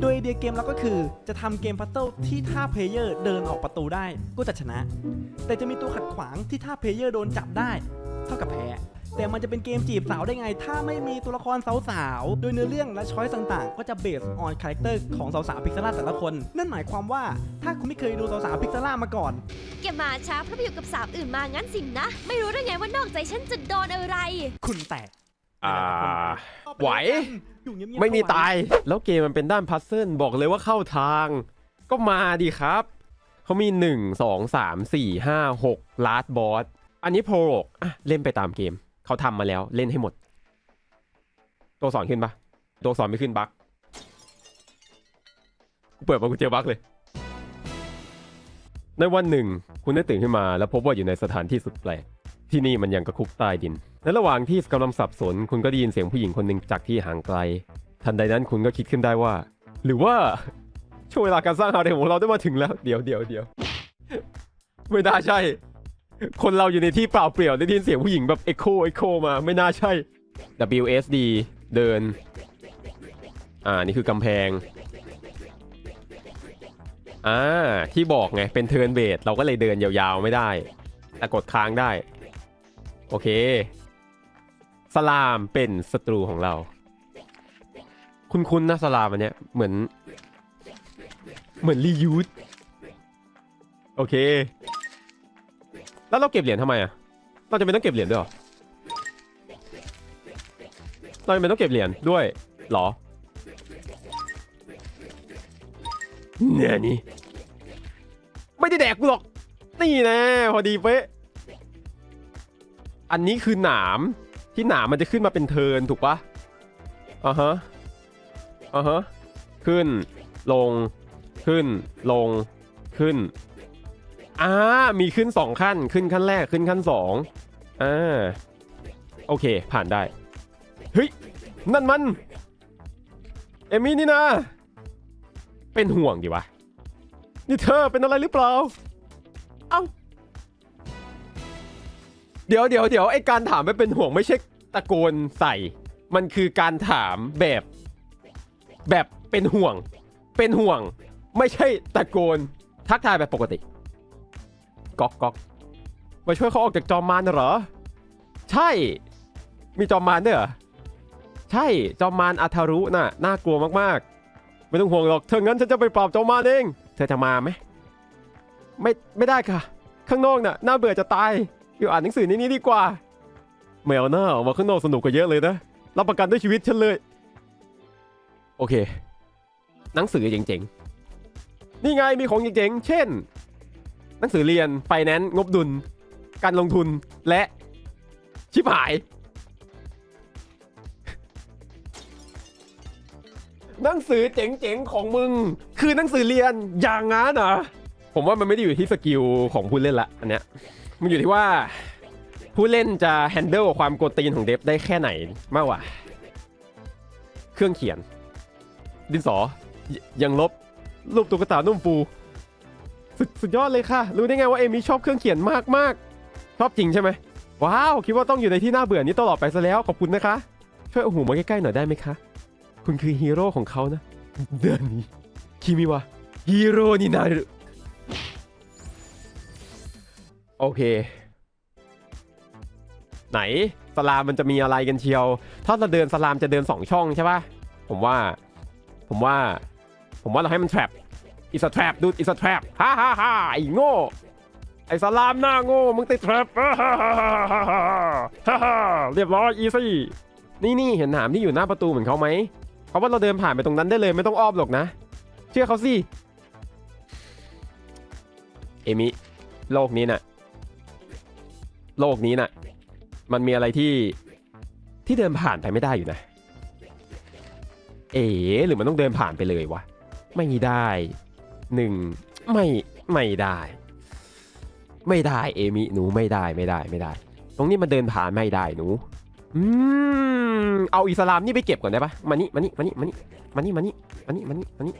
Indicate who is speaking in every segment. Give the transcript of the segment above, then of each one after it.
Speaker 1: โดยไอเดียเกมเราก็คือจะทำเกมพัซเซิลที่ถ้าเพลเยอร์เดินออกประตูได้ก็จะชนะ แต่จะมีตัวขัดขวางที่ถ้าเพลเยอร์โดนจับได้ เท่ากับแพ้แต่มันจะเป็นเกมจีบสาวได้ไง ถ้าไม่มีตัวละครสาวๆ โดยเนื้อเรื่องและช้อยส์ต่างๆ ก็จะเบสออนคาแรคเตอร์ของสาวๆพิกซล่าแต่ละคน นั่นหมายความว่าถ้าคุณไม่เคยดูสาวๆพิกซล่ามาก่อน
Speaker 2: แกมาช้าเพราะไปอยู่กับสาวอื่นมางั้นสินะ ไม่รู้ได้ไงว่านอกใจฉันจะโดนอะไร
Speaker 1: คุณแตก
Speaker 3: อ่าไหว
Speaker 1: อยู่เงียบๆ
Speaker 3: ไม่มี
Speaker 1: ก็หว
Speaker 3: ตาย แล้วเกมมันเป็นด้านพัซเซิลบอกเลยว่าเข้าทาง ก็มาดีครับ เขามี 1 2 3 4 5 6ลาสบอส อันนี้โปรโกอะเล่นไปตามเกม เขาทำมาแล้วเล่นให้หมด ตัวสอนขึ้นปะตัวสอนไม่ขึ้นบั๊กกูเปิดมากูเจอบั๊กเลย ในวันหนึ่ง คุณได้ตื่นขึ้นมาแล้วพบว่าอยู่ในสถานที่สุดแปลก ที่นี่มันยังกระคุกใต้ดินในระหว่างที่กำลังสับสน คุณก็ได้ยินเสียงผู้หญิงคนหนึ่งจากที่ห่างไกล ทันใดนั้นคุณก็คิดขึ้นได้ว่า หรือว่าช่วงเวลาการสร้างฮาเร็มของเราได้มาถึงแล้ว เดี๋ยวเดี๋ยวเดี๋ยวไม่น่าใช่ คนเราอยู่ในที่เปล่าเปลี่ยวได้ยินเสียงผู้หญิงแบบเอ็โคเอ็โคมาไม่น่าใช่ WSD เดิน อ่านี่คือกำแพงอ่าที่บอกไงเป็นเทิร์นเบสเราก็เลยเดินยาวๆไม่ได้แต่กดค้างได้ โอเค สลามเป็นศัตรูของเรา คุณคุณนะสลามอันเนี้ยเหมือน เหมือนรียูสโอเค แล้วเราเก็บเหรียญทำไมอะ เราจะเป็นต้องเก็บเหรียญด้วยหรอ เราจะเป็นต้องเก็บเหรียญด้วยหรอเนี่ยนี่ไม่ได้แดกกูหรอก นี่น่พอดีเป๊ะ อันนี้คือหนามที่หนามมันจะขึ้นมาเป็นเทินถูกปะอ่าฮะอ่าฮะขึ้น ลง ขึ้น ลง ขึ้นอ่ามีขึ้นสองขั้น ขึ้นขั้นแรก ขึ้นขั้นสองอ่า โอเค ผ่านได้ เฮ้ย นั่นมัน เอมี่นี่นะ เป็นห่วงดิวะ นี่เธอเป็นอะไรหรือเปล่า เอ้า เดี๋ยวเดี๋ยวเดี๋ยวไอการถามไม่เป็นห่วงไม่ใช่ตะโกนใส่ มันคือการถามแบบ แบบเป็นห่วง เป็นห่วง ไม่ใช่ตะโกน ทักทายแบบปกติก๊อกก๊อกมาช่วยเขาออกจากจอมมารน่ะเหรอ ใช่ มีจอมมารด้วยเหรอ ใช่ จอมมารอาทารุน่ะ น่ากลัวมากๆ ไม่ต้องห่วงหรอกเธองั้นฉันจะไปปราบจอมมารเอง เธอจะมาไหม ไม่ ไม่ได้ค่ะ ข้างนอกน่ะ น่าเบื่อจะตาย อยู่อ่านหนังสือในนี้ดีกว่าไม่เอาหน้าออกมาข้างนอกสนุกกว่าเยอะเลยนะ รับประกันด้วยชีวิตฉันเลย โอเค หนังสือเจ๋งๆ นี่ไงมีของเจ๋งๆ เช่น หนังสือเรียนไฟแนนซ์งบดุล การลงทุนและ ชิบหาย หนังสือเจ๋งๆ ของมึง คือหนังสือเรียนอย่างงั้นเหรอผมว่ามันไม่ได้อยู่ที่สกิลของผู้เล่นละอันเนี้ย มันอยู่ที่ว่า ผู้เล่นจะแฮนเดิลความโกตีนของเดฟได้แค่ไหนมากกว่า เครื่องเขียน ดินสอ ยังลบ รูปตุ๊กตานุ่มฟูสสุดยอดเลยค่ะ รู้ได้ไงว่าเอมี่ชอบเครื่องเขียนมากมากชอบจริงใช่ไหมว้าว คิดว่าต้องอยู่ในที่น่าเบื่อนี้ตลอดไปซะแล้ว ขอบคุณนะคะ ช่วยเอาหูมาใกล้ๆหน่อยได้ไหมคะ คุณคือฮีโร่ของเขานะเดือนนี้คิมิวะฮีโร่นี่นา โอเค ไหนสลามมันจะมีอะไรกันเชียว ถ้าเราเดินสลามจะเดินสองช่องใช่ปะผมว่า ผมว่า ผมว่าเราให้มัน trap is a trap dude is a trap ฮ่าฮ่าฮ่าไอ้โง่ ไอ้สลามหน้าโง่ มึงติด trap ฮ่าฮ่าฮ่าฮ่าฮ่าฮ่าฮ่าเรียบร้อย easy นี่นี่เห็นหนามที่อยู่หน้าประตูเหมือนเขาไหมเขาว่าเราเดินผ่านไปตรงนั้นได้เลยไม่ต้องอ้อมหรอกนะ เชื่อเขาสิ เอมิ โลกนี้น่ะ โลกนี้น่ะ มันมีอะไรที่ที่เดินผ่านไปไม่ได้อยู่นะ เอ๋หรือมันต้องเดินผ่านไปเลยวะ ไม่ได้หนึ่งไม่ไม่ได้ ไม่ได้เอมิหนูไม่ได้ไม่ได้ไม่ได้ ตรงนี้มันเดินผ่านไม่ได้หนูอืมเอาอิสลามนี่ไปเก็บก่อนได้ปะมานี่มานี่มานี่มานี่มานี่มานี่มานี่มานี่มานี่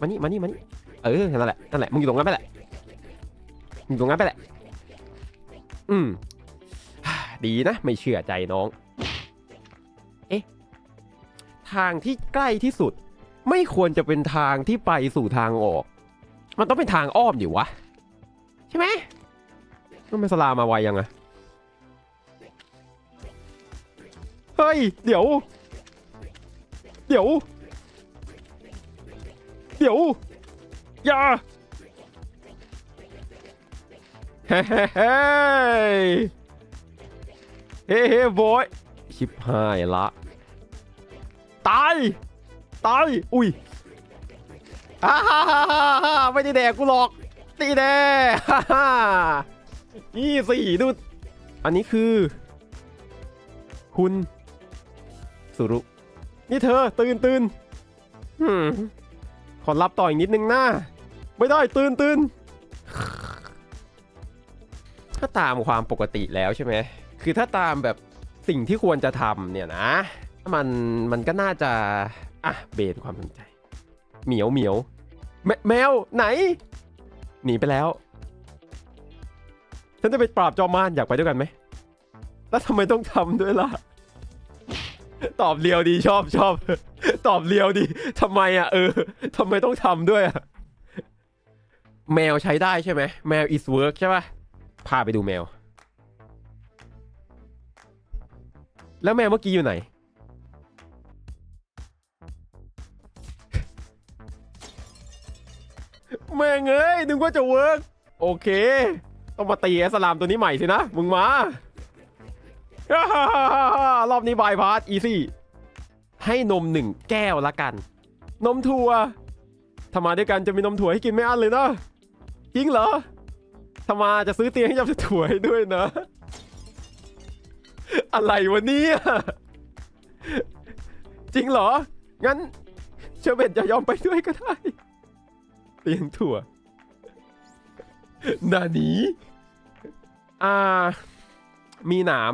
Speaker 3: มานี่มานี่มานี่เออนั่นแหละนั่นแหละมึงอยู่ตรงนั้นไปแหละมึงอยู่ตรงนั้นไปแหละ อืม ดีนะ ไม่เชื่อใจน้อง เอ๊ะ ทางที่ใกล้ที่สุด ไม่ควรจะเป็นทางที่ไปสู่ทางออก มันต้องเป็นทางอ้อมดิวะ ใช่ไหมต้องเป็นสลามาไวยังอะเฮ้ย เดี๋ยว เดี๋ยว เดี๋ยว อย่า เฮ้เฮ้เฮ้เฮ้เฮ้บอยชิบหายละตายตายอุ้ยฮ่าฮ่าฮ่าฮ่าไม่ได้แดกกูหรอกตีแดฮ่าฮ่านี่สี่ดู อันนี้คือ คุณสุรุ นี่เธอตื่นตื่นขอรับต่ออีกนิดนึงนะไม่ได้ตื่นตื่น ถ้าตามความปกติแล้วใช่ไหมคือถ้าตามแบบสิ่งที่ควรจะทำเนี่ยนะมันมันก็น่าจะอะเบนความสนใจ เหมียวเหมียวแมแมวไหน หนีไปแล้ว ฉันจะไปปราบจอมมารอยากไปด้วยกันไหมแล้วทำไมต้องทำด้วยล่ะ ตอบเรียวดีชอบชอบ ตอบเรียวดีทำไมอะเออทำไมต้องทำด้วยอะแมวใช้ได้ใช่ไหมแมว is work ใช่ปะ พาไปดูแมว แล้วแมวเมื่อกี้อยู่ไหน แม่งเอ้ยนึกว่าจะเวิร์กโอเค ต้องมาตีแอสลามตัวนี้ใหม่สินะ มึงมารอบนี้บายพาสอีซี่ ให้นมหนึ่งแก้วละกัน นมถั่วถ้ามาด้วยกันจะมีนมถั่วให้กินไม่อั้นเลยนะจริงเหรอ ถ้ามาจะซื้อเตียงให้ยำถั่วให้ด้วยนะ อะไรวะเนี่ย จริงเหรอ งั้น เชอร์เบตจะยอมไปด้วยก็ได้ เตียงถั่ว นานี้อ่า มีหนาม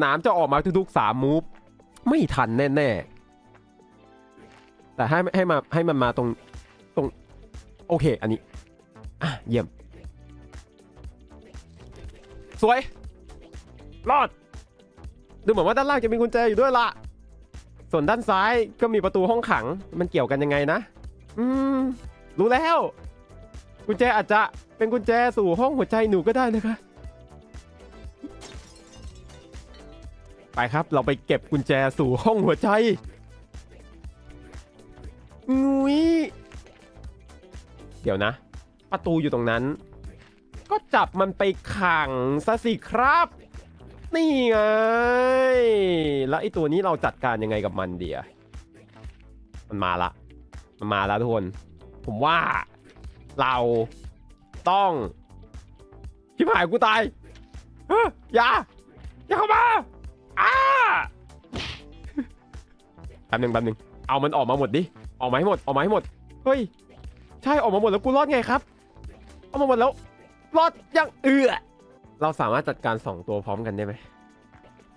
Speaker 3: หนามจะออกมาทุกๆสามมูฟ ไม่ทันแน่ๆ แต่ให้ให้มาให้มันมาตรงตรง โอเค อันนี้ อะ เยี่ยม สวย รอด ดูเหมือนว่าด้านล่างจะมีกุญแจอยู่ด้วยละ ส่วนด้านซ้ายก็มีประตูห้องขัง มันเกี่ยวกันยังไงนะ อืม รู้แล้ว กุญแจอาจจะเป็นกุญแจสู่ห้องหัวใจหนูก็ได้นะคะ ไปครับ เราไปเก็บกุญแจสู่ห้องหัวใจงุยเดี๋ยวนะ ประตูอยู่ตรงนั้น ก็จับมันไปขังซะสิครับ นี่ไง แล้วไอตัวนี้เราจัดการยังไงกับมันเดียมันมาละ มันมาแล้วทุกคน ผมว่าเราต้องชิบหายกูตายเฮ้ยอย่า อย่าเข้ามาอ้าแป๊บหนึ่งแป๊บหนึ่งเอามันออกมาหมดดิ ออกมาให้หมด ออกมาให้หมด เฮ้ย ใช่ ออกมาหมดแล้วกูรอดไงครับ ออกมาหมดแล้ว รอดยังเอือเราสามารถจัดการ 2 ตัวพร้อมกันได้ไหม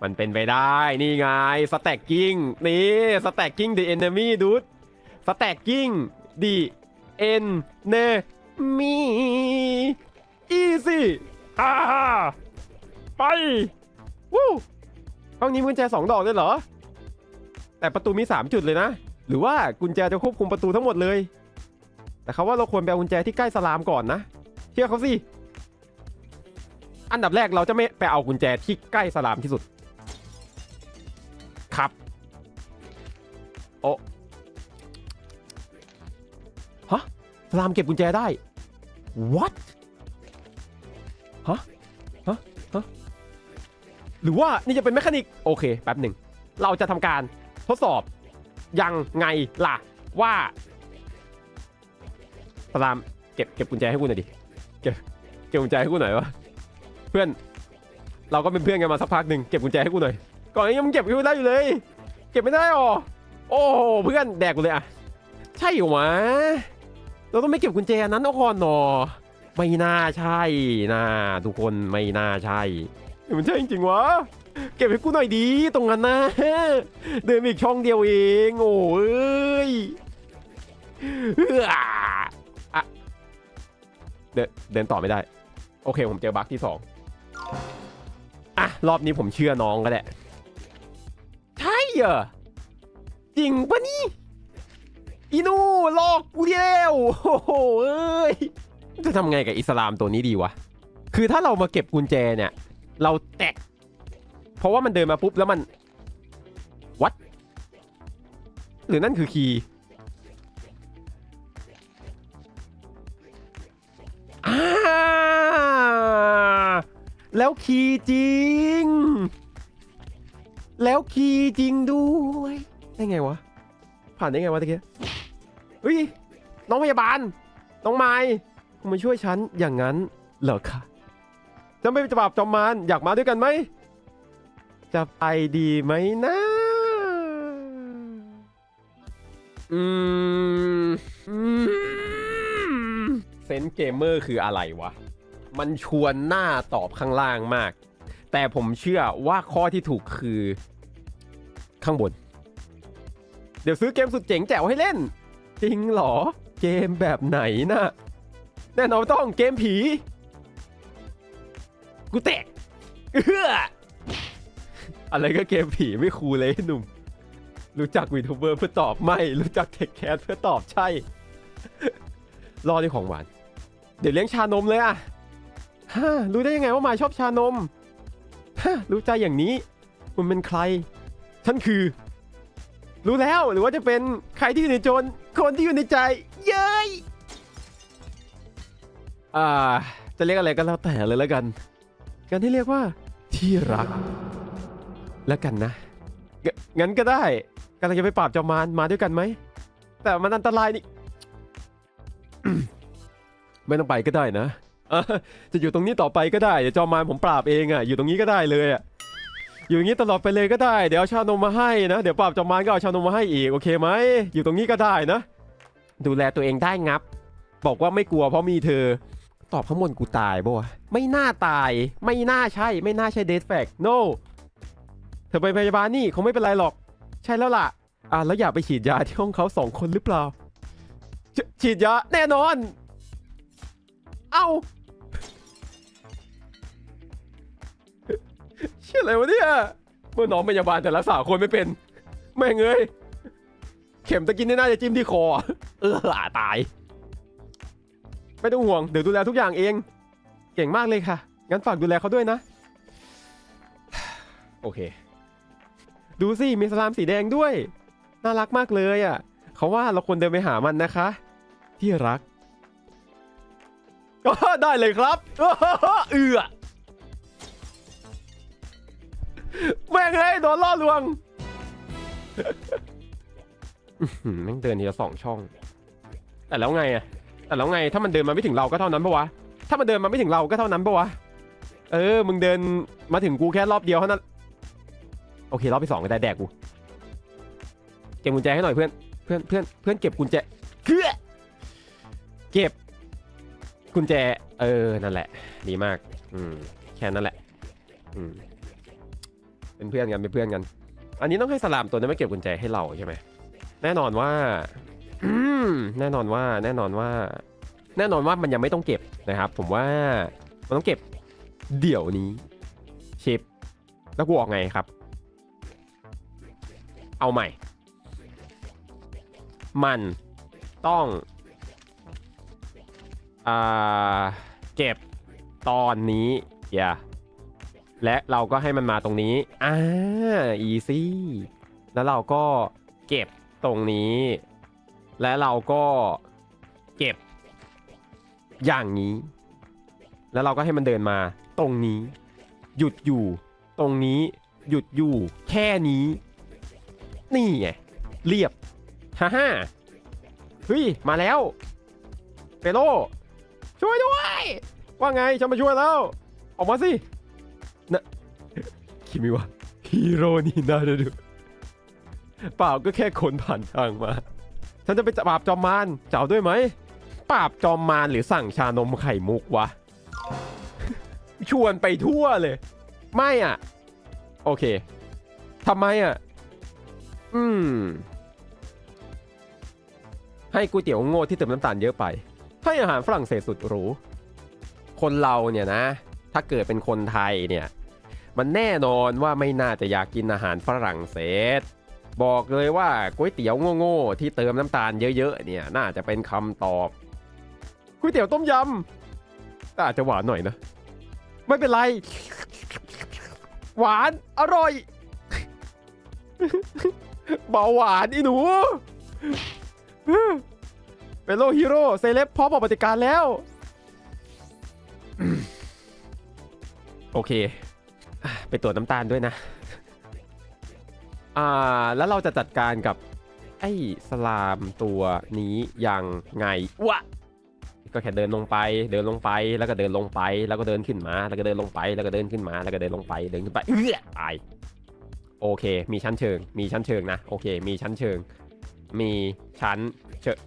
Speaker 3: มันเป็นไปได้ นี่ไงสแต็กกิ้งนี่สแต็กกิ้ง the enemy dude สแต็กกิ้ง the enemy easy ฮ่าฮ่าไป วู้ห้องนี้มีกุญแจสองดอกเลยเหรอ แต่ประตูมี 3 จุดเลยนะ หรือว่ากุญแจจะควบคุมประตูทั้งหมดเลย แต่เขาว่าเราควรไปเอากุญแจที่ใกล้สลามก่อนนะ เชื่อเขาสิ อันดับแรกเราจะไม่ไปเอากุญแจที่ใกล้สลามที่สุด ครับ โอะฮะสลามเก็บกุญแจได้ what ฮะฮะฮะหรือว่านี่จะเป็นแมคานิกโอเคแป๊บหนึ่ง เราจะทำการทดสอบยังไงล่ะ ว่าสลามเก็บเก็บกุญแจให้กูหน่อยดิ เก็บเก็บกุญแจให้กูหน่อยวะ เพื่อน เราก็เป็นเพื่อนกันมาสักพักหนึ่งเก็บกุญแจให้กูหน่อย ก่อนนี้ยังเก็บกูไม่ได้อยู่เลย เก็บไม่ได้หรอ โอ้เพื่อนแดกกูเลยอะใช่หรอวะเราต้องไม่เก็บกุญแจนั้นเอาก่อนหนอไม่น่าใช่นะทุกคนไม่น่าใช่มันใช่จริงๆวะเก็บให้กูหน่อยดีตรงนั้นนะเดินอีกช่องเดียวเองโอ้ยเอื้ออะเดินเดินต่อไม่ได้ โอเคผมเจอบั๊กที่สอง อะ รอบนี้ผมเชื่อน้องก็แหละ ใช่เหรอ จริงปะนี่ อีนูหลอกกูเดียวโอ้โหเอ้ย จะทำไงกับอิสลามตัวนี้ดีวะ คือถ้าเรามาเก็บกุญแจเนี่ย เราแตก เพราะว่ามันเดินมาปุ๊บแล้วมันวัดหรือนั่นคือคีย์ แล้วคีย์จริง แล้วคีย์จริงด้วย ได้ไงวะ ผ่านได้ไงวะตะเกียเฮ้ย น้องพยาบาล น้องไม้มาช่วยฉันอย่างนั้นเหรอคะจะไม่ไปจับจอมมารอยากมาด้วยกันไหม จะไปดีไหมนะ อืม เซนเกมเมอร์คืออะไรวะ มันชวนหน้าตอบข้างล่างมาก แต่ผมเชื่อว่าข้อที่ถูกคือข้างบน เดี๋ยวซื้อเกมสุดเจ๋งแจ๋วให้เล่น จริงเหรอ เกมแบบไหนนะแน่นอนต้องเกมผี กูแตกเอออะไรก็เกมผีไม่คูลเลยหนุ่ม รู้จักวีทูเบอร์เพื่อตอบไม่ รู้จักเทคแคสเพื่อตอบใช่ รอด้ของหวาน เดี๋ยวเลี้ยงชานมเลยอะ ฮะรู้ได้ยังไงว่าหมาชอบชานมฮะรู้ใจอย่างนี้คุณเป็นใคร ฉันคือ รู้แล้วหรือว่าจะเป็นใครที่อยู่ในโจรคนที่อยู่ในใจ เย้ยอ่า จะเรียกอะไรก็แล้วแต่เลยแล้วกันกันที่เรียกว่า ที่รัก แล้วกันนะงงั้นก็ได้กำลังจะไปปราบจอมารมาด้วยกันไหม แต่มันอันตรายนี่ ไม่ต้องไปก็ได้นะ เออจะอยู่ตรงนี้ต่อไปก็ได้เดี๋ยวจอมมารผมปราบเองอะอยู่ตรงนี้ก็ได้เลยอะอยู่อย่างนี้ตลอดไปเลยก็ได้เดี๋ยวเอาชานมมาให้นะเดี๋ยวปราบจอมมารก็เอาชานมมาให้อีกโอเคไหมอยู่ตรงนี้ก็ได้นะ ดูแลตัวเองได้งับ บอกว่าไม่กลัวเพราะมีเธอ ตอบข้างบนกูตายปะวะไม่น่าตาย ไม่น่าใช่ ไม่น่าใช่เดทแฟก no เธอไปพยาบาลนี่คงไม่เป็นไรหรอก ใช่แล้วล่ะอะแล้วอยากไปฉีดยาที่ห้องเขาสองคนหรือเปล่าฉฉีดยาแน่นอน เอ้า เชื่ออะไรวะเนี่ยเมื่อน้องพยาบาลแต่ละสาวคนไม่เป็น แม่งเอ้ยเข็มตะกินนี่น่าจะจิ้มที่คอ เออตาย ไม่ต้องห่วง เดี๋ยวดูแลทุกอย่างเอง เก่งมากเลยค่ะ งั้นฝากดูแลเขาด้วยนะ โอเค ดูสิ มีสลามสีแดงด้วย น่ารักมากเลยอะ เขาว่าเราควรเดินไปหามันนะคะ ที่รัก ก็ได้เลยครับ เอือ แม่งเลยโดนล่อลวงแม่งเดินทีละสองช่อง แต่แล้วไงอะแต่แล้วไงถ้ามันเดินมาไม่ถึงเราก็เท่านั้นปะวะ ถ้ามันเดินมาไม่ถึงเราก็เท่านั้นปะวะ เออ มึงเดินมาถึงกูแค่รอบเดียวเท่านั้น โอเครอบที่สองก็ได้แดกกู เก็บกุญแจให้หน่อยเพื่อน เพื่อน เพื่อน เพื่อนเก็บกุญแจเพื่อเก็บกุญแจ เออ นั่นแหละ ดีมาก อืม แค่นั้นแหละ อืม เป็นเพื่อนกันเป็นเพื่อนกัน อันนี้ต้องให้สลามตัวนั้นมาเก็บกุญแจให้เราใช่ไหมแน่นอนว่าแน่นอนว่าแน่นอนว่า แน่นอนว่ามันยังไม่ต้องเก็บนะครับ ผมว่ามันต้องเก็บเดี๋ยวนี้ชิปแล้วกูออกไงครับ เอาใหม่ มันต้องอ่าเก็บตอนนี้อย่า และเราก็ให้มันมาตรงนี้ อ่า easy แล้วเราก็เก็บตรงนี้ และเราก็เก็บ อย่างนี้ แล้วเราก็ให้มันเดินมาตรงนี้ หยุดอยู่ ตรงนี้ หยุดอยู่ แค่นี้ นี่ไง เรียบ ฮ่าฮ่าเฮ้ย มาแล้วเปโลช่วยด้วย ว่าไงฉันมาช่วยแล้ว ออกมาสิ คิมิวะฮีโร่นี่น่าดูเปล่าก็แค่คนผ่านทางมา ฉันจะไปปราบจอมมารเจะเอาด้วยไหมปราบจอมมารหรือสั่งชานมไข่มุกวะ ชวนไปทั่วเลย ไม่อะ โอเคทำไมอะ อืม ให้ก๋วยเตี๋ยวโง่ที่เติมน้ำตาลเยอะไป ให้อาหารฝรั่งเศสสุดหรู คนเราเนี่ยนะ ถ้าเกิดเป็นคนไทยเนี่ย มันแน่นอนว่าไม่น่าจะอยากกินอาหารฝรั่งเศส บอกเลยว่าก๋วยเตี๋ยวโง่ๆที่เติมน้ำตาลเยอะๆเนี่ยน่าจะเป็นคำตอบก๋วยเตี๋ยวต้มยำแต่อาจจะหวานหน่อยนะ ไม่เป็นไร หวานอร่อยเบาหวานอีหนู เป็นโลฮีโร่เซเลบพร้อมออกปฏิการแล้ว โอเค ไปตรวจน้ำตาลด้วยนะ อ่า แล้วเราจะจัดการกับ ไอ้สลามตัวนี้ยังไงวะก็แค่เดินลงไป เดินลงไป แล้วก็เดินลงไป แล้วก็เดินขึ้นมา แล้วก็เดินลงไป แล้วก็เดินขึ้นมา แล้วก็เดินลงไป เดินขึ้นไปเอื้อตาย โอเค มีชั้นเชิง มีชั้นเชิงนะ โอเค มีชั้นเชิง มีชั้นเชิง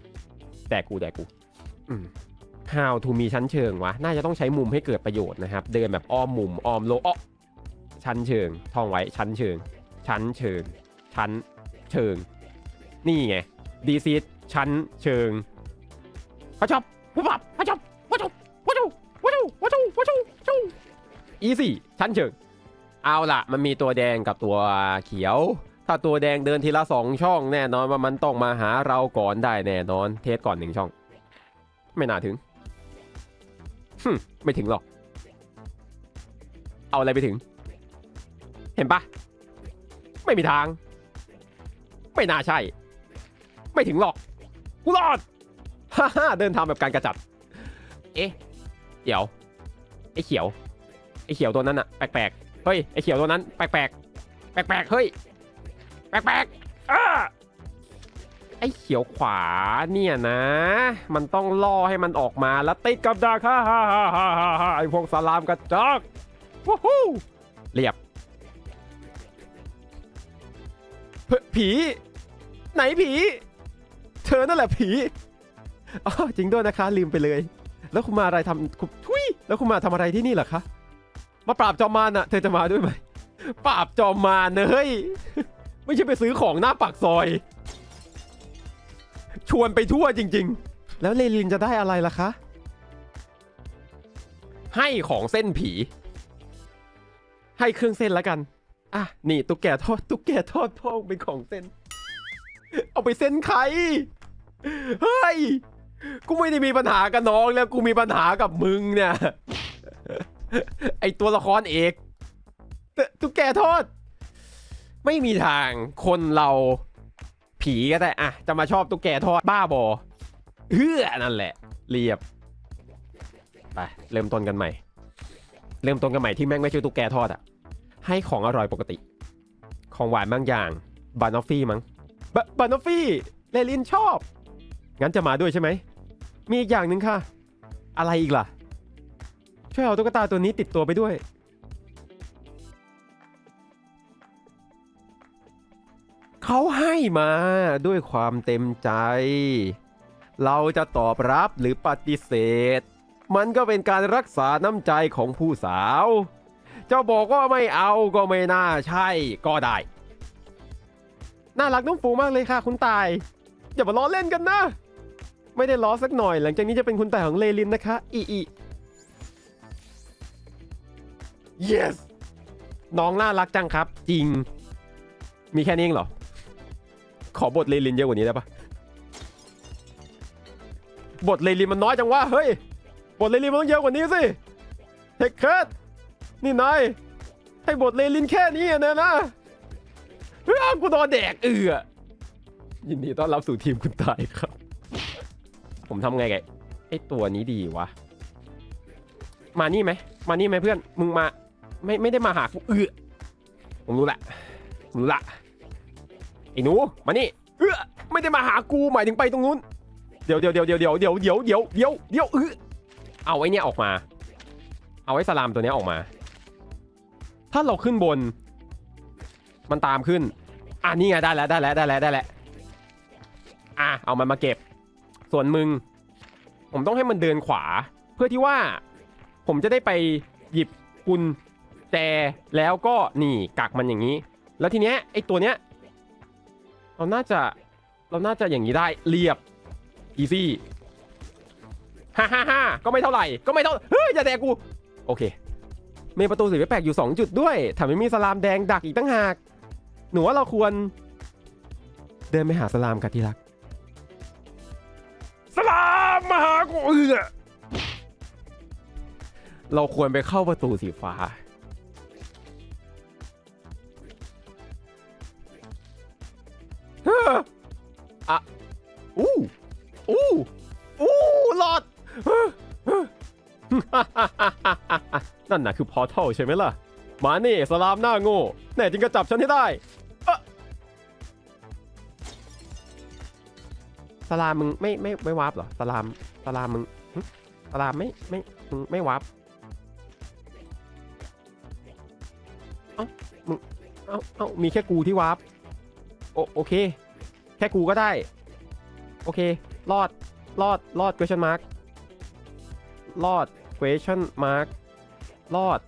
Speaker 3: แดกกูแดกกูอืม How to มีชั้นเชิงวะ น่าจะต้องใช้มุมให้เกิดประโยชน์นะครับ เดินแบบอ้อมมุม อ้อมโลอ้อ ชั้นเชิง ท่องไว้ชั้นเชิง ชั้นเชิง ชั้นเชิง นี่ไงดีซีชั้นเชิงพระชอบพระบับพระชอบพระชอบพระชูพระชูพระชูพระชูพระชูอีซี่ชั้นเชิง เอาล่ะ มันมีตัวแดงกับตัวเขียว ถ้าตัวแดงเดินทีละสองช่องแน่นอนว่ามันต้องมาหาเราก่อนได้แน่นอน เทสก่อนหนึ่งช่อง ไม่น่าถึงหึไม่ถึงหรอก เอาอะไรไปถึง ห็นปะไม่มีทาง ไม่น่าใช่ ไม่ถึงหรอกกูรอดฮ่าฮ่าเดินทางแบบการกระจัด เอ๊ะเดี๋ยวไอ้เขียวไอ้เขียวตัวนั้นอะแปลกๆเฮ้ยไอ้เขียวตัวนั้นแปลกๆแปลกๆเฮ้ยแปลกๆอ้าไอ้เขียวขวาเนี่ยนะ มันต้องล่อให้มันออกมาแล้วติดกับดักฮ่าฮ่าฮ่าฮ่าฮ่าฮ่าไอ้พวกสลามกระจอกวู้ฮู้เรียบ ผี ไหนผี เธอนั่นแหละผีอ๋อจริงด้วยนะคะ ลืมไปเลย แล้วคุณมาอะไรทำคุณทุยแล้วคุณมาทำอะไรที่นี่เหรอคะ มาปราบจอมมารน่ะ เธอจะมาด้วยไหมปราบจอมมารเนเฮ้ย ไม่ใช่ไปซื้อของหน้าปากซอย ชวนไปทั่วจริง ๆ แล้วเลลินจะได้อะไรล่ะคะ ให้ของเส้นผี ให้เครื่องเส้นแล้วกัน อะนี่ตุ๊กแกทอดตุ๊กแกทอดพ่องเป็นของเส้น เอาไปเส้นใครเฮ้ยกูไม่ได้มีปัญหากับน้องแล้วกูมีปัญหากับมึงเนี่ยไอตัวละครเอกตุ๊กแกทอด ไม่มีทางคนเราผีก็ได้อะจะมาชอบตุ๊กแกทอดบ้าบอเฮือนั่นแหละ เรียบไปเริ่มต้นกันใหม่ เริ่มต้นกันใหม่ที่แม่งไม่ใช่ตุ๊กแกทอดอะ ให้ของอร่อยปกติ ของหวานบางอย่างบานอฟฟี่มั้งบบานอฟฟี่เลลินชอบ งั้นจะมาด้วยใช่ไหม มีอีกอย่างหนึ่งค่ะ อะไรอีกล่ะ ช่วยเอาตุ๊กตาตัวนี้ติดตัวไปด้วย เขาให้มาด้วยความเต็มใจ เราจะตอบรับหรือปฏิเสธ มันก็เป็นการรักษาน้ำใจของผู้สาว จ้าบอกว่าไม่เอาก็ไม่น่าใช่ก็ได้ น่ารักน้องฟูมากเลยค่ะ คุณตาย อย่ามาล้อเล่นกันนะ ไม่ได้ล้อสักหน่อย หลังจากนี้จะเป็นคุณตายของเลลินนะคะอีอี yes น้องน่ารักจังครับ จริง มีแค่นี้เองเหรอ ขอบทเลลินเยอะกว่านี้ได้ปะบทเลลินมันน้อยจังวะเฮ้ยบทเลลินมันต้องเยอะกว่านี้สิเทคเคิร์ด นี่นายให้บทเลลินแค่นี้อะนะนะเฮ้ยกูโดนแดกเอือยินดีต้อนรับสู่ทีมคุณตายครับ ผมทำไงไงไอตัวนี้ดีวะ มานี่ไหม มานี่ไหมเพื่อน มึงมา ไม่ไม่ได้มาหากูเอือผมรู้ละผมรู้ละไอ้หนูมานี่เออไม่ได้มาหากูหมายถึงไปตรงนู้น เดี๋ยวเดี๋ยวเดี๋ยวเดี๋ยวเดี๋ยวเดี๋ยวเดี๋ยวเดี๋ยวเดี๋ยวเดี๋ยวเออเอาไอ้เนี่ยออกมา เอาไอ้สลามตัวเนี้ยออกมา ถ้าเราขึ้นบน มันตามขึ้น อะนี่ไงได้แล้วได้แล้วได้แล้วได้แล้วอะเอามันมาเก็บ ส่วนมึง ผมต้องให้มันเดินขวา เพื่อที่ว่า ผมจะได้ไปหยิบกุญแจแล้วก็นี่กักมันอย่างนี้ แล้วทีเนี้ยไอตัวเนี้ย เราน่าจะเราน่าจะอย่างนี้ได้เรียบอีซี่ฮ่าฮ่าฮ่าก็ไม่เท่าไหร่ก็ไม่เท่าเฮ้ยอย่าแดกกู โอเค มีประตูสีแปลกๆอยู่ 2 จุดด้วยแถมยังมีสลามแดงดักอีกตั้งหาก หนูว่าเราควร เดินไปหาสลามกันที่รัก สลามมาหากูเออเราควรไปเข้าประตูสีฟ้า เฮ้ออะอู้อู้อู้หลอดเฮ้อเฮ้อ นั่นน่ะคือพอร์ทัลใช่ไหมล่ะ มาเน่สลามหน้าโง่แน่จริงก็จับฉันให้ได้สลามมึงไม่ไม่ไม่วาร์ปเหรอสลามสลามมึงสลามไม่ไม่มึงไม่วาร์ปเอ้ามึงเอ้าเอ้ามีแค่กูที่วาร์ปโอโอเค แค่กูก็ได้ โอเค รอดรอดรอด question mark รอด question mark รอด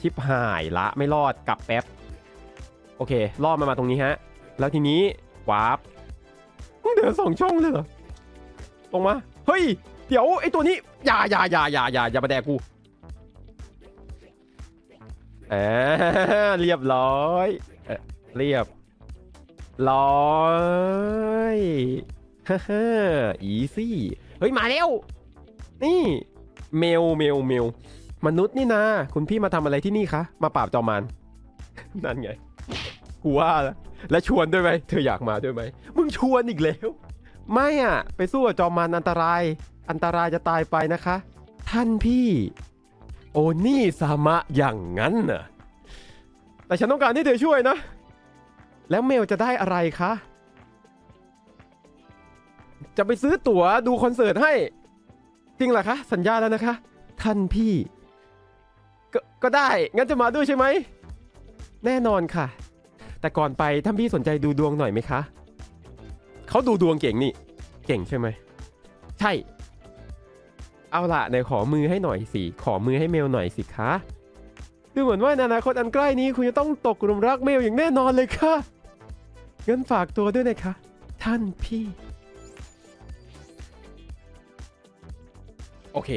Speaker 3: ชิปหายละไม่รอดกลับแป๊บ โอเครอดมามาตรงนี้ฮะ แล้วทีนี้วาร์ปเดินสองช่องเลยเหรอลงมา เฮ้ย เดี๋ยวไอตัวนี้ อย่าอย่าอย่าอย่าอย่าอย่ามาแดกกูเออเรียบร้อยเอ่อเรียบร้อยฮ่าฮ่าอีซี่ เฮ้ย มาแล้ว นี่ เมลเมลเมล มนุษย์นี่นะคุณพี่มาทำอะไรที่นี่คะ มาปราบจอมมารนั่นไง กูว่าแล้วและชวนด้วยไหม เธออยากมาด้วยไหม มึงชวนอีกแล้ว ไม่อะ ไปสู้กับจอมมารอันตราย อันตรายจะตายไปนะคะ ท่านพี่ โอนี่สามะอย่างนั้นน่ะ แต่ฉันต้องการให้เธอช่วยนะ แล้วเมลจะได้อะไรคะ จะไปซื้อตั๋วดูคอนเสิร์ตให้ จริงเหรอคะ สัญญาแล้วนะคะ ท่านพี่ ก็ก็ได้ งั้นจะมาด้วยใช่ไหม แน่นอนค่ะ แต่ก่อนไปท่านพี่สนใจดูดวงหน่อยไหมคะ เขาดูดวงเก่งนี่ เก่งใช่ไหม ใช่ เอาล่ะในขอมือให้หน่อยสิ ขอมือให้เมลหน่อยสิคะ ดูเหมือนว่าในอนาคตอันใกล้นี้คุณจะต้องตกหลุมรักเมลอย่างแน่นอนเลยค่ะ งั้นฝากตัวด้วยนะคะ ท่านพี่ โอเค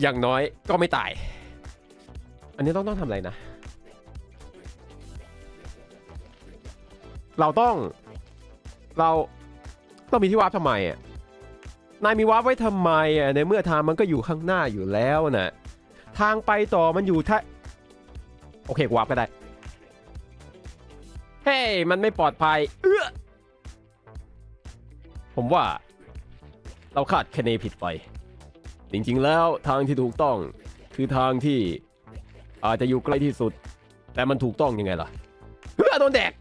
Speaker 3: อย่างน้อยก็ไม่ตาย อันนี้ต้องต้องทำอะไรนะ เราต้อง เราต้องมีที่วาร์ปทำไมอะ นายมีวาร์ปไว้ทำไมอะในเมื่อทางมันก็อยู่ข้างหน้าอยู่แล้วนะทางไปต่อมันอยู่ท่าโอเควาร์ปก็ได้ เฮ้ยมันไม่ปลอดภัย เอ้อผมว่า เราคาดคะเนผิดไป จริงๆแล้วทางที่ถูกต้องคือทางที่ อาจจะอยู่ใกล้ที่สุด แต่มันถูกต้องยังไงล่ะเฮ้ยโดนแดก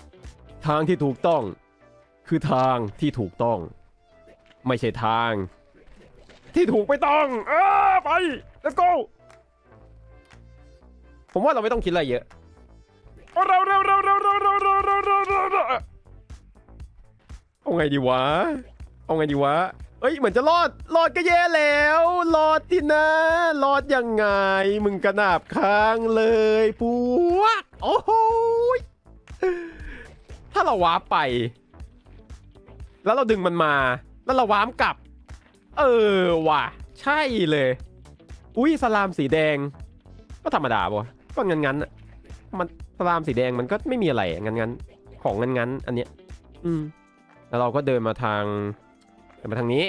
Speaker 3: ทางที่ถูกต้อง คือทางที่ถูกต้อง ไม่ใช่ทาง ที่ถูกไม่ต้อง เออไป let's go ผมว่าเราไม่ต้องคิดอะไรเยอะเอาเร็วเร็วเร็วเร็วเร็วเร็วเร็วเร็วเอาไงดีวะ เอาไงดีวะ อ้ยเหมือนจะรอดรอดก็แย่แล้วรอดที่นะรอดยังไง มึงกระนาบค้างเลยพวกโอ้โหถ้าเราวาร์ปไป แล้วเราดึงมันมา แล้วเราวาร์ปกลับ เออว่ะ ใช่เลย อุ้ยสลามสีแดง ก็ธรรมดาปะวะก็งั้นงั้นๆอะมันสลามสีแดงมันก็ไม่มีอะไรงั้นงั้นของงั้นงั้นอันเนี้ย อืมแล้วเราก็เดินมาทาง ดินมาทางนี้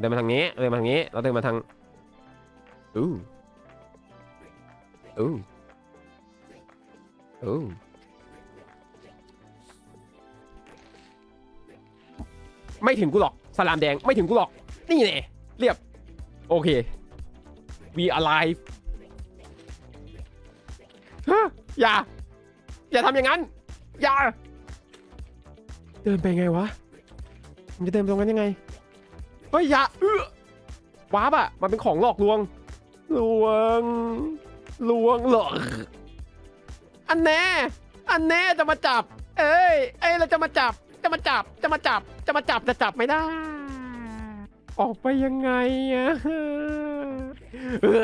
Speaker 3: เดินมาทางนี้เดินมาทางนี้เราเดินมาทางอู้อู้อู้ไม่ถึงกูหรอกสลามแดงไม่ถึงกูหรอก นี่แน่เรียบ โอเค we alive ฮะอย่า อย่าทำอย่างนั้น อย่า เดินไปไงวะ มันจะเดินตรงนั้นยังไง ฮ้ยอย่าเอื้อวาร์ปอะมันเป็นของหลอกลวง ลวง ลวงหลอก อันแน่ อันแน่จะมาจับ เอ้ย เอ้ยเราจะมาจับ จะมาจับ จะมาจับ จะมาจับจะจับไม่ได้ ออกไปยังไงอะเออ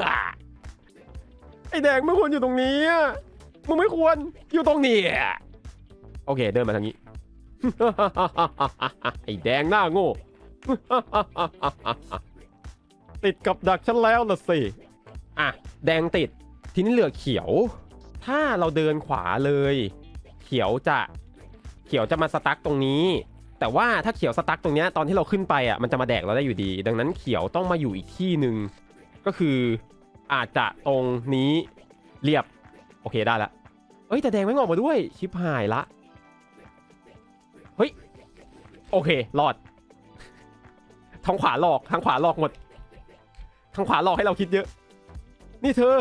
Speaker 3: ไอแดงไม่ควรอยู่ตรงนี้อะมึงไม่ควรอยู่ตรงนี้โอเคเดินมาทางนี้ ไอแดงหน้าโง่ ติดกับดักฉันแล้วล่ะสิ อะ แดงติด ทีนี้เหลือเขียว ถ้าเราเดินขวาเลย เขียวจะ เขียวจะมาสตั๊กตรงนี้ แต่ว่าถ้าเขียวสตั๊กตรงเนี้ยตอนที่เราขึ้นไปอะมันจะมาแดกเราได้อยู่ดี ดังนั้นเขียวต้องมาอยู่อีกที่หนึ่งก็คืออาจจะตรงนี้เรียบ โอเคได้ละเอ้ยแต่แดงไม่งอกมาด้วย ชิบหายละ เฮ้ย โอเครอดางขวาหลอกทางขวาหลอกหมดทางขวาหลอกให้เราคิดเยอะ นี่เธอ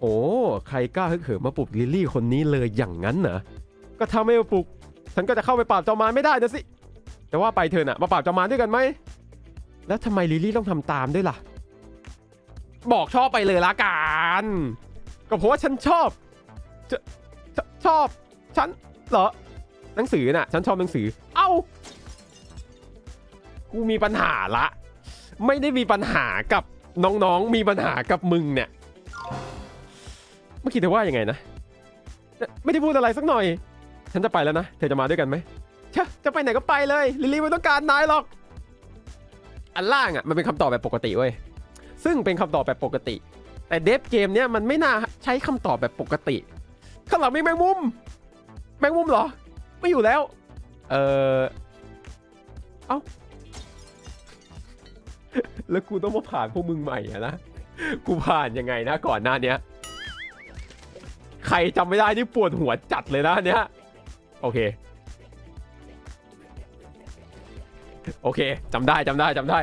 Speaker 3: โอ้ใครกล้าฮึกเหิมมาปลุกลิลลี่คนนี้เลยอย่างนั้นเหรอก็ถ้าไม่มาปลุก ฉันก็จะเข้าไปปราบจอมมารไม่ได้นะสิ แต่ว่าไปเธอน่ะ มาปราบจอมมารด้วยกันไหมแล้วทำไมลิลลี่ต้องทำตามด้วยล่ะ บอกชอบไปเลยละกันก็เพราะว่าฉันชอบชชชอบ ฉันเหรอหนังสือน่ะ ฉันชอบหนังสือ เอ้า กูมีปัญหาละ ไม่ได้มีปัญหากับน้องๆ มีปัญหากับมึงเนี่ย เมื่อกี้เธอว่ายังไงนะ ไม่ได้พูดอะไรสักหน่อย ฉันจะไปแล้วนะ เธอจะมาด้วยกันไหมชะจะไปไหนก็ไปเลย ลิลลี่ไม่ต้องการนายหรอก อันล่างอะมันเป็นคำตอบแบบปกติเว้ย ซึ่งเป็นคำตอบแบบปกติ แต่เดฟเกมเนี้ยมันไม่น่าใช้คำตอบแบบปกติข้างหลังมีแมงมุม แมงมุมเหรอ ไม่อยู่แล้ว เออเอ้า แล้วกูต้องมาผ่านพวกมึงใหม่อะนะ กูผ่านยังไงนะก่อนหน้าเนี้ย ใครจำไม่ได้นี่ปวดหัวจัดเลยนะเนี้ย โอเค โอเคจำได้จำได้จำได้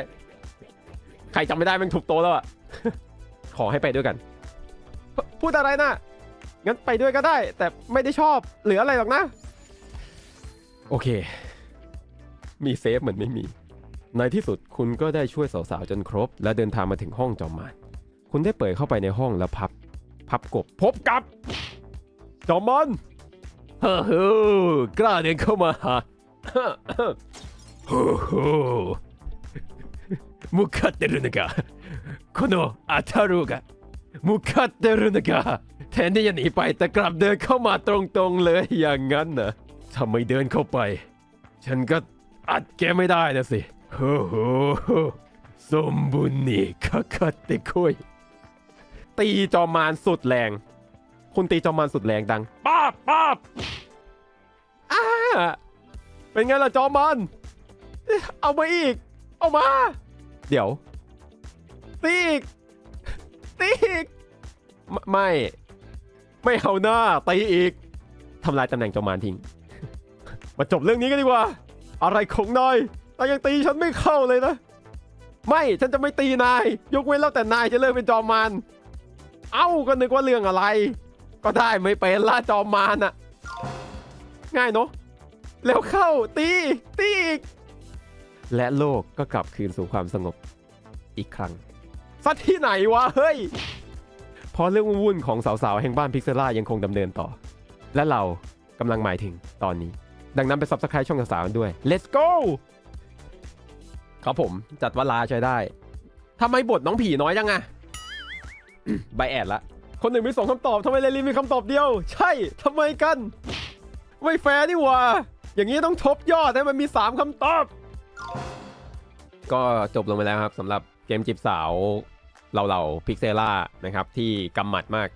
Speaker 3: ใครจำไม่ได้แมันถูกโตแล้วอะขอให้ไปด้วยกันพพูดอะไรนะงั้นไปด้วยก็ได้ แต่ไม่ได้ชอบหรืออะไรหรอกนะ โอเค มีเซฟเหมือนไม่มี ในที่สุดคุณก็ได้ช่วยสาวๆจนครบ และเดินทางมาถึงห้องจอมมารคุณได้เปิดเข้าไปในห้องแล้วพับ พับกบพบกับ จอมมันเฮ้อกล้าเดินเข้ามาโอ้โหมุกัดเตรุนะกะこのอาทารุกะมุกัดเตรุนะกะแทนที่จะหนีไปแต่กลับเดินเข้ามาตรงๆเลยอย่างนั้นนะถ้าไม่เดินเข้าไป ฉันก็อัดแกไม่ได้นะสิ โฮ้โหสมบุญนี่かかってこいตีจอมมารสุดแรง คุณตีจอมมารสุดแรงดังป้าบป้าบอ้าเป็นไงล่ะจอมมารเอามาอีก เอามา เดี๋ยว ตีอีก ตีอีกไม่ไม่ ไม่เอาหน้า ตีอีก ทำลายตำแหน่งจอมมารทิ้ง มาจบเรื่องนี้กันดีกว่า อะไรของนาย นายยังตีฉันไม่เข้าเลยนะ ไม่ฉันจะไม่ตีนาย ยกเว้นแล้วแต่นายจะเลิกเป็นจอมมารเอ้าก็นึกว่าเรื่องอะไร ก็ได้ไม่เป็นละจอมมารน่ะ ง่ายเนาะแล้วเข้าตีตีอีก และโลกก็กลับคืนสู่ความสงบอีกครั้งสักที่ไหนวะเฮ้ยพราะเรื่องวุ่นๆของสาวๆ แห่งบ้านพิกเซล่ายังคงดำเนินต่อ และเรากำลังหมายถึงตอนนี้ ดังนั้นไป subscribe ช่องสาวๆกันด้วย let's go ครับผมจัดวลาใช้ได้ทำไมบทน้องผีน้อยจังอะใบแอดละ คนหนึ่งมีสองคำตอบทำไมเลลินมีคำตอบเดียว ใช่ทำไมกัน ไม่แฟร์นี่หว่า อย่างนี้ต้องทบยอดให้มันมี 3คำตอบ ก็จบลงไปแล้วครับสำหรับเกมจีบสาวเราเราพิกเซล่านะครับ ที่กำหมัดมาก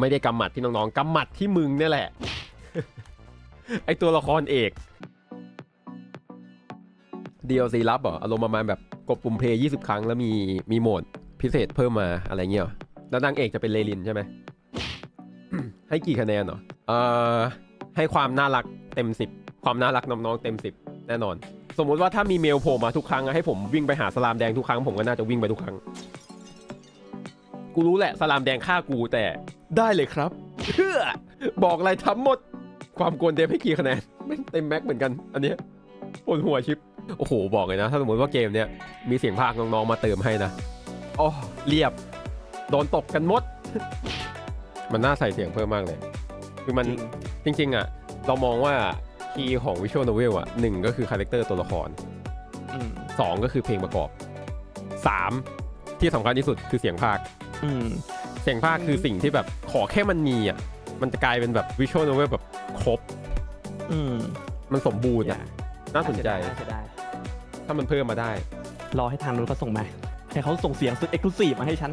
Speaker 3: ไม่ได้กำหมัดที่น้องๆกำหมัดที่มึงเนี่ยแหละ ไอตัวละครเอก DLC ลับเหรออารมณ์ประมาณแบบกดปุ่มเพลย์20 ครั้งแล้วมีมีโหมดพิเศษเพิ่มมาอะไรเงี้ยอแล้วนางเอกจะเป็นเลลินใช่ไหม ให้กี่คะแนนเหรอเอ่อให้ความน่ารักเต็ม 10 ความน่ารักน้องๆเต็ม 10 แน่นอน สมมุติว่าถ้ามีเมลโผล่มาทุกครั้งให้ผมวิ่งไปหาสลามแดงทุกครั้งผมก็น่าจะวิ่งไปทุกครั้ง กูรู้แหละสลามแดงฆ่ากูแต่ได้เลยครับเพื่อบอกอะไรทำหมด ความกวนเดฟให้กี่คะแนนไม่เต็มแม็กเหมือนกัน อันเนี้ยปวดหัวชิป โอ้โห บอกเลยนะ ถ้าสมมติว่าเกมเนี้ยมีเสียงภาคน้องๆมาเติมให้นะอ๋อเรียบ โดนตบกันหมด มันน่าใส่เสียงเพิ่มมากเลย คือมันจริง ๆ อะ เรามองว่าคีย์ของ Visual Novel อะหนึ่งก็คือคาแรคเตอร์ตัวละคร
Speaker 1: อืม
Speaker 3: สองก็คือเพลงประกอบสามที่สำคัญที่สุดคือเสียงภาค
Speaker 1: อืม
Speaker 3: เสียงภาคคือสิ่งที่แบบขอแค่มันมีอะ มันจะกลายเป็นแบบ Visual Novel แบบครบ
Speaker 1: อืม
Speaker 3: มันสมบูรณ์
Speaker 1: อย่า
Speaker 3: อะน่าสนใจ
Speaker 1: น่าเสียดาย
Speaker 3: ถ้ามันเพิ่มมาได้
Speaker 1: รอให้ทางนู้นเขาส่งมา ให้เขาส่งเสียงสุดเอ็กซ์คลูซีฟมาให้ฉัน